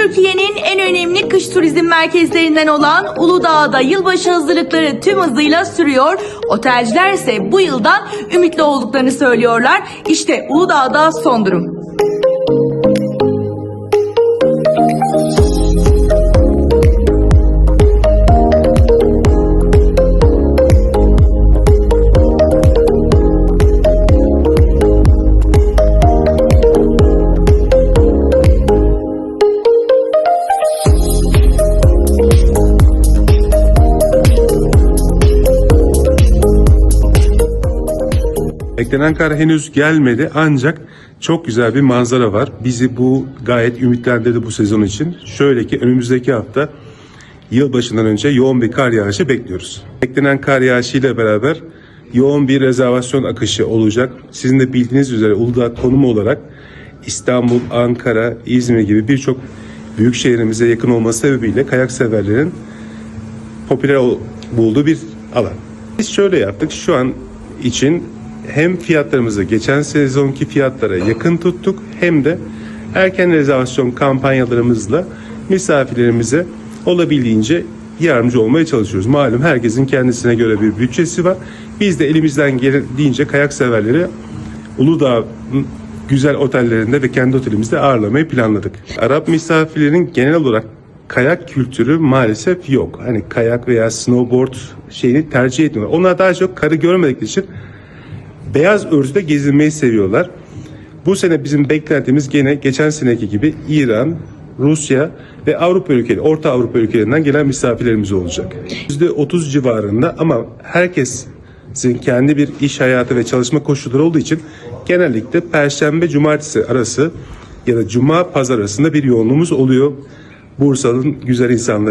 Türkiye'nin en önemli kış turizm merkezlerinden olan Uludağ'da yılbaşı hazırlıkları tüm hızıyla sürüyor. Otelciler ise bu yıldan ümitli olduklarını söylüyorlar. İşte Uludağ'da son durum. Beklenen kar henüz gelmedi ancak çok güzel bir manzara var. Bizi bu gayet ümitlendirdi bu sezon için. Şöyle ki önümüzdeki hafta yılbaşından önce yoğun bir kar yağışı bekliyoruz. Beklenen kar yağışıyla beraber yoğun bir rezervasyon akışı olacak. Sizin de bildiğiniz üzere Uludağ konumu olarak İstanbul, Ankara, İzmir gibi birçok büyük şehrimize yakın olması sebebiyle kayak severlerin popüler bulduğu bir alan. Biz şöyle yaptık. Şu an için hem fiyatlarımızı geçen sezonki fiyatlara yakın tuttuk hem de erken rezervasyon kampanyalarımızla misafirlerimize olabildiğince yardımcı olmaya çalışıyoruz. Malum herkesin kendisine göre bir bütçesi var. Biz de elimizden geldiğince kayak severleri Uludağ güzel otellerinde ve kendi otelimizde ağırlamayı planladık. Arap misafirlerin genel olarak kayak kültürü maalesef yok. Hani kayak veya snowboard şeyini tercih etmiyorlar. Onlar daha çok karı görmedikleri için beyaz örtüde gezinmeyi seviyorlar. Bu sene bizim beklentimiz gene geçen seneki gibi İran, Rusya ve Avrupa ülkeleri, Orta Avrupa ülkelerinden gelen misafirlerimiz olacak. %30 civarında ama herkesin kendi bir iş hayatı ve çalışma koşulları olduğu için genellikle Perşembe Cumartesi arası ya da Cuma Pazar arasında bir yoğunluğumuz oluyor. Bursa'nın güzel insanları